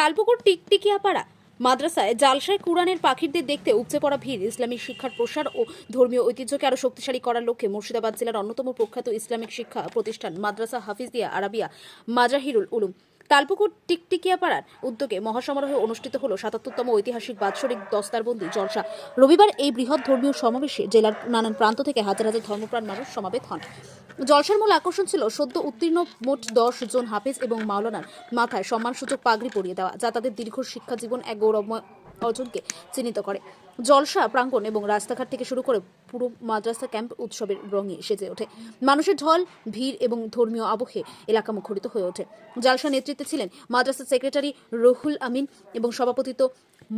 তালপুকুর টিকটিকিয়াপাড়া মাদ্রাসায় জালসায় কুরআনের পাখিরদের দেখতে উপচে পড়া ভিড়। ইসলামিক শিক্ষার প্রসার ও ধর্মীয় ঐতিহ্যকে আরও শক্তিশালী করার লক্ষ্যে মুর্শিদাবাদ জেলার অন্যতম প্রখ্যাত ইসলামিক শিক্ষা প্রতিষ্ঠান মাদ্রাসা হাফিজিয়া আরাবিয়া মাজাহিরুল উলুম। তালপুকুর টিকটিকিয়াপাড়ার উদ্যোগে মহাসমারোহে অনুষ্ঠিত হলো সাতাত্তরতম ঐতিহাসিক বাৎসরিক দস্তারবন্দি জলসা। রবিবার এই বৃহৎ ধর্মীয় সমাবেশে জেলার নানান প্রান্ত থেকে হাজার হাজার ধর্মপ্রাণ মানুষ সমাবেত হন। জলসার মূল আকর্ষণ ছিল সদ্য উত্তীর্ণ মোট দশ জন হাফেজ এবং মাওলানার মাথায় সম্মানসূচক পাগড়ি পরিয়ে দেওয়া, যা তাদের দীর্ঘ শিক্ষা জীবন এক গৌরবময় অর্জনকে চিহ্নিত করে। জলসা, প্রাঙ্গণ এবং রাস্তাঘাট থেকে শুরু করে পুরো মাদ্রাসা ক্যাম্প উৎসবের রঙে সেজে ওঠে। মানুষের ঢল, ভিড় এবং ধর্মীয় আবহে এলাকা মুখরিত হয়ে ওঠে। জালসা নেতৃত্বে ছিলেন মাদ্রাসা সেক্রেটারি রহুল আমিন এবং সভাপতিত্ব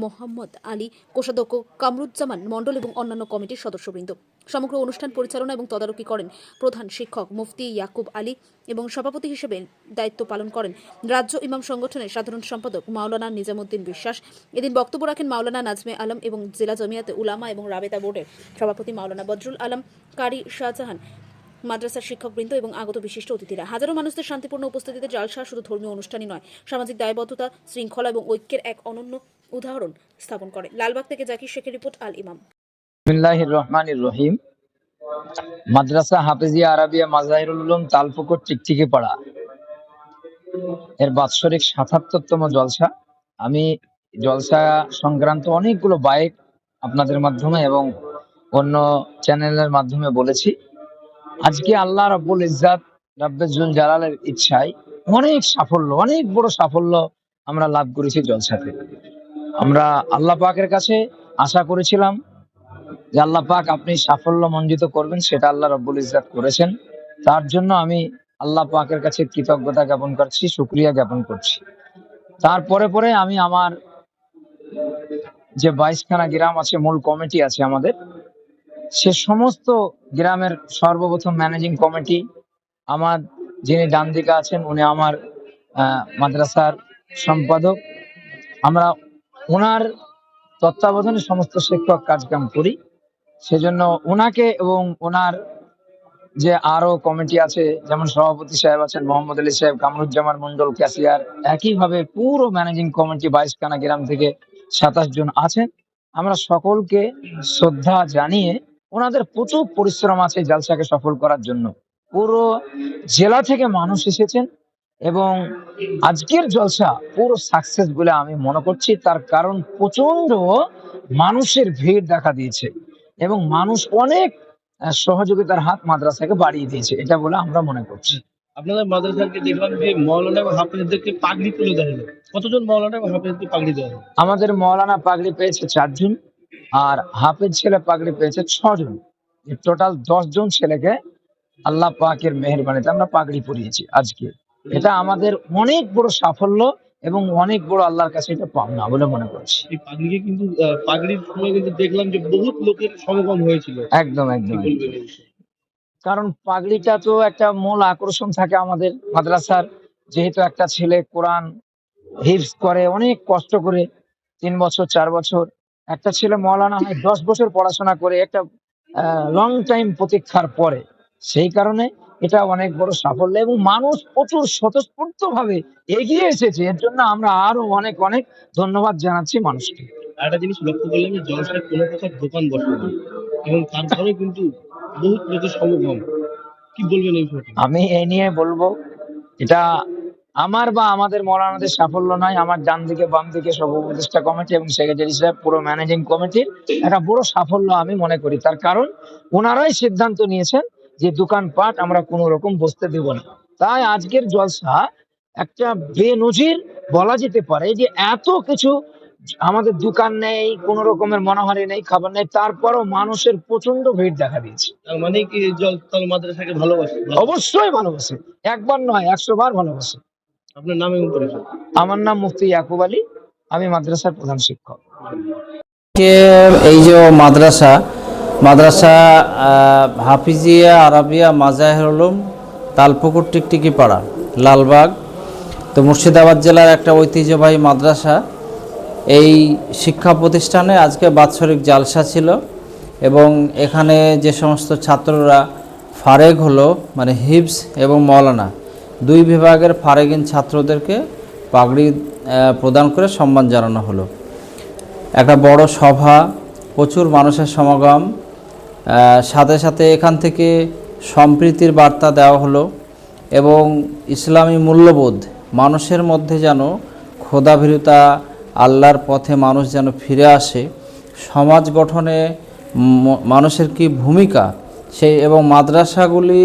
মোহাম্মদ আলী কোষাধ্যক্ষ কামরুজ্জামান মণ্ডল এবং অন্যান্য কমিটির সদস্যবৃন্দ। সমগ্র অনুষ্ঠান পরিচালনা এবং তদারকি করেন প্রধান শিক্ষক মুফতি ইয়াকুব আলী এবং সভাপতি হিসেবে দায়িত্ব পালন করেন। রাজ্য ইমাম সংগঠনের সাধারণ সম্পাদক মাওলানা নিজামুদ্দিন বিশ্বাস, এদিন বক্তব্য রাখেন মাওলানা নাজমে আলম এবং জেলা জমিয়াতে উলামা এবং রাবেতা বোর্ডের সভাপতি মাওলানা বদরুল আলম, কারি শাহজাহান মাদ্রাসার শিক্ষকবৃন্দ এবং আগত বিশিষ্ট অতিথিরা। হাজারো মানুষদের শান্তিপূর্ণ উপস্থিতিতে জালসা শুধু ধর্মীয় অনুষ্ঠানই নয়, সামাজিক দায়বদ্ধতা, শৃঙ্খলা এবং ঐক্যের এক অনন্য উদাহরণ স্থাপন করে। লালবাগ থেকে জাকির শেখের রিপোর্ট, আল ইমাম। রহিম। মাদ্রাসা হাফেজিয়া আরাবিয়া মাজাহিরুল উলুম, তালপুকুর, টিকটিকি পাড়া। এর বাৎসরিক সাতাত্তরতম জলসা। আমি জলসা সংক্রান্ত অনেকগুলো বাইক আপনাদের মাধ্যমে এবং অন্য চ্যানেলের মাধ্যমে বলেছি। আজকে আল্লাহ রব্বুল ইজ্জাত রাব্বেজুল জালালের ইচ্ছায় অনেক সাফল্য, অনেক বড় সাফল্য আমরা লাভ করেছি জলসাতে। আমরা আল্লাহ পাকের কাছে আশা করেছিলাম যে আল্লাহ পাক আপনি সাফল্য মঞ্জিত করবেন, সেটা আল্লাহ রব্বুল ইজাত করেছেন। তার জন্য আমি আল্লাহ পাকের কাছে কৃতজ্ঞতা জ্ঞাপন করছি, শুক্রিয়া জ্ঞাপন করছি। তারপরে পরে আমি আমার যে বাইশখানা গ্রাম আছে, মূল কমিটি আছে আমাদের সে সমস্ত গ্রামের সর্বপ্রথম ম্যানেজিং কমিটি আমার যিনি ডান দিকে আছেন, উনি আমার মাদ্রাসার সম্পাদক। আমরা ওনার তত্ত্বাবধানে সমস্ত শিক্ষক কাজকাম করি। সেজন্য ওনাকে এবং ওনার যে আরও কমিটি আছে, যেমন সভাপতি সাহেব আছেন, মোহাম্মদ আলী সাহেব, কামরুজ্জামান মন্ডল ক্যাসিয়ার, একইভাবে পুরো ম্যানেজিং কমিটি বাইশখানা গ্রাম থেকে সাতাশ জন আছেন। আমরা সকলকে শ্রদ্ধা জানিয়ে ওনাদের প্রচুর পরিশ্রম আছে জালসাকে সফল করার জন্য। পুরো জেলা থেকে মানুষ এসেছেন এবং আজকের জলসা পুরো সাকসেস বলে আমি মনে করছি। তার কারণ প্রচণ্ড মানুষের ভিড় দেখা দিয়েছে এবং মানুষ অনেক সহযোগিতার হাত মাদ্রাসাকে বাড়িয়ে দিয়েছে। এটা বলে আমরা মনে করছি। আপনাদের মাদ্রাসাকে দেখলাম যে মৌলানা এবং হাফেজদেরকে পাগড়ি তুলে দেওয়া কতজন মৌলানা এবং হাফেজকে পাগড়ি দেওয়া আমাদের মৌলানা পাগড়ি পেয়েছে চারজন। আর হাফেজ ছেলে পাগড়ি পেয়েছে ছজন। টোটাল জন ছেলেকে আল্লাহ পাকের মেহরবানিতে আমরা পাগড়ি পরিয়েছি আজকে। এটা আমাদের অনেক বড় সাফল্য এবং অনেক বড় আল্লাহর কাছে এটা পাওনা বলে মনে করছি। এই পাগড়িকে কিন্তু পাগড়ির সময় কিন্তু দেখলাম যে বহুত লোকের সমাগম হয়েছিল। একদম একদম? কারণ পাগড়িটা তো একটা মূল আকর্ষণ থাকে আমাদের মাদ্রাসার। যেহেতু একটা ছেলে কোরআন হিফজ করে অনেক কষ্ট করে তিন বছর চার বছর একটা ছেলে মৌলানা হয় দশ বছর পড়াশোনা করে একটা লং টাইম প্রতীক্ষার পরে। সেই কারণে এটা অনেক বড় সাফল্য এবং মানুষ প্রচুর স্বতঃস্ফূর্ত ভাবে এগিয়ে এসেছে। এর জন্য আমরা আরও অনেক অনেক ধন্যবাদ জানাচ্ছি মানুষকে। একটা জিনিস লক্ষ্য করলাম যে জলসায় কোনো প্রকার দোকান বসে এবং তারপরে কিন্তু বহুত লোকের সমাগম কি বলবেন এই আমি এই নিয়ে বলব এটা আমার বা আমাদের মৌলানাদের সাফল্য নয় আমার ডান দিকে বাম দিকে সব উপদেষ্টা কমিটি এবং সেক্রেটারি সাহেব পুরো ম্যানেজিং কমিটির একটা বড় সাফল্য আমি মনে করি। তার কারণ ওনারাই সিদ্ধান্ত নিয়েছেন যে দোকানপাট আমরা কোনো রকম বসতে দেব না। তাই আজকের জলসা একটা বেনজির বলা যেতে পারে যে এত কিছু আমাদের দোকান নেই কোন রকমের মনোহারি নেই খাবার নেই তারপরও মানুষের প্রচণ্ড ভিড় দেখা দিয়েছে। তার মানে কি জল তাল মাদ্রাসাকে ভালোবাসে? অবশ্যই ভালোবাসে। একবার নয় একশো বার ভালোবাসে। আপনার নাম এবং পরিচয়? আমার নাম মুফতি ইয়াকুব আলী। আমি মাদ্রাসার প্রধান শিক্ষক। এই যে মাদ্রাসা মাদ্রাসা হাফিজিয়া আরাবিয়া মাজাহির উলুম তালপুকুর টিকটিকি পাড়া লালবাগ। তো মুর্শিদাবাদ জেলার একটা ঐতিহ্যবাহী মাদ্রাসা। এই শিক্ষা প্রতিষ্ঠানে আজকে বাৎসরিক জালসা ছিল এবং এখানে যে সমস্ত ছাত্ররা ফারেক হলো মানে হিবস এবং মৌলানা দুই বিভাগের ফারেগিন ছাত্রদেরকে পাগড়ি প্রদান করে সম্মান জানানো হলো। একটা বড় সভা, প্রচুর মানুষের সমাগম সাথে সাথে এখান থেকে সম্প্রীতির বার্তা দেওয়া হলো এবং ইসলামী মূল্যবোধ, মানুষের মধ্যে যেন ক্ষোধাভীরতা আল্লাহর পথে মানুষ যেন ফিরে আসে, সমাজ গঠনে মানুষের কি ভূমিকা? সেই এবং মাদ্রাসাগুলি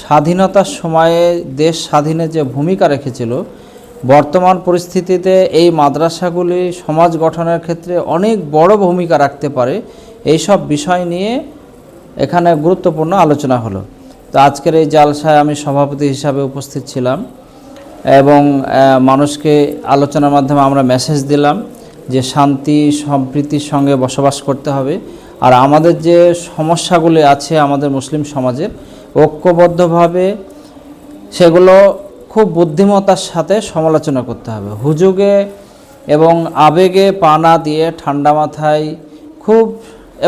স্বাধীনতার সময়ে দেশ স্বাধীনে যে ভূমিকা রেখেছিল, বর্তমান পরিস্থিতিতে এই মাদ্রাসাগুলি সমাজ গঠনের ক্ষেত্রে অনেক বড় ভূমিকা রাখতে পারে এই সব বিষয় নিয়ে এখানে গুরুত্বপূর্ণ আলোচনা হলো। তো আজকের এই জালসায় আমি সভাপতি হিসাবে উপস্থিত ছিলাম এবং মানুষকে আলোচনার মাধ্যমে আমরা মেসেজ দিলাম যে শান্তি, সম্প্রীতির সঙ্গে বসবাস করতে হবে। আর আমাদের যে সমস্যাগুলি আছে আমাদের মুসলিম সমাজের ঐক্যবদ্ধভাবে সেগুলো খুব বুদ্ধিমত্তার সাথে সমালোচনা করতে হবে। হুজুগে এবং আবেগে পানা দিয়ে ঠান্ডা মাথায় খুব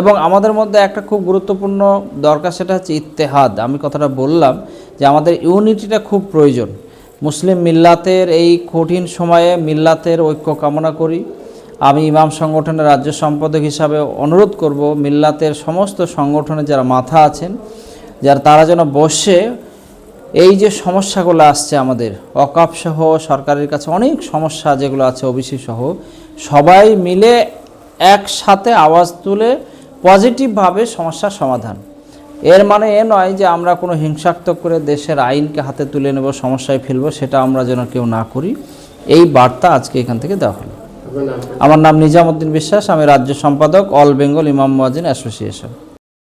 এবং আমাদের মধ্যে একটা খুব গুরুত্বপূর্ণ দরকার সেটা হচ্ছে ইত্তেহাদ। আমি কথাটা বললাম যে আমাদের ইউনিটিটা খুব প্রয়োজন। মুসলিম মিল্লাতের এই কঠিন সময়ে মিল্লাতের ঐক্য কামনা করি। আমি ইমাম সংগঠনের রাজ্য সম্পাদক হিসাবে অনুরোধ করব মিল্লাতের সমস্ত সংগঠনে যারা মাথা আছেন যারা তারা যেন বসে এই যে সমস্যাগুলো আসছে আমাদের অকাপ সহ সরকারের কাছে অনেক সমস্যা যেগুলো আছে ওবিসি সহ সবাই মিলে একসাথে আওয়াজ তুলে পজিটিভভাবে সমস্যার সমাধান। এর মানে এ নয় যে আমরা কোনো হিংসাত্মক করে দেশের আইনকে হাতে তুলে নেব সমস্যায় ফেলব সেটা আমরা যেন কেউ না করি। এই বার্তা আজকে এখান থেকে দেওয়া হলো। আমার নাম নিজামুদ্দিন বিশ্বাস আমি রাজ্য সম্পাদক অল বেঙ্গল ইমাম মুয়াজ্জিন অ্যাসোসিয়েশন।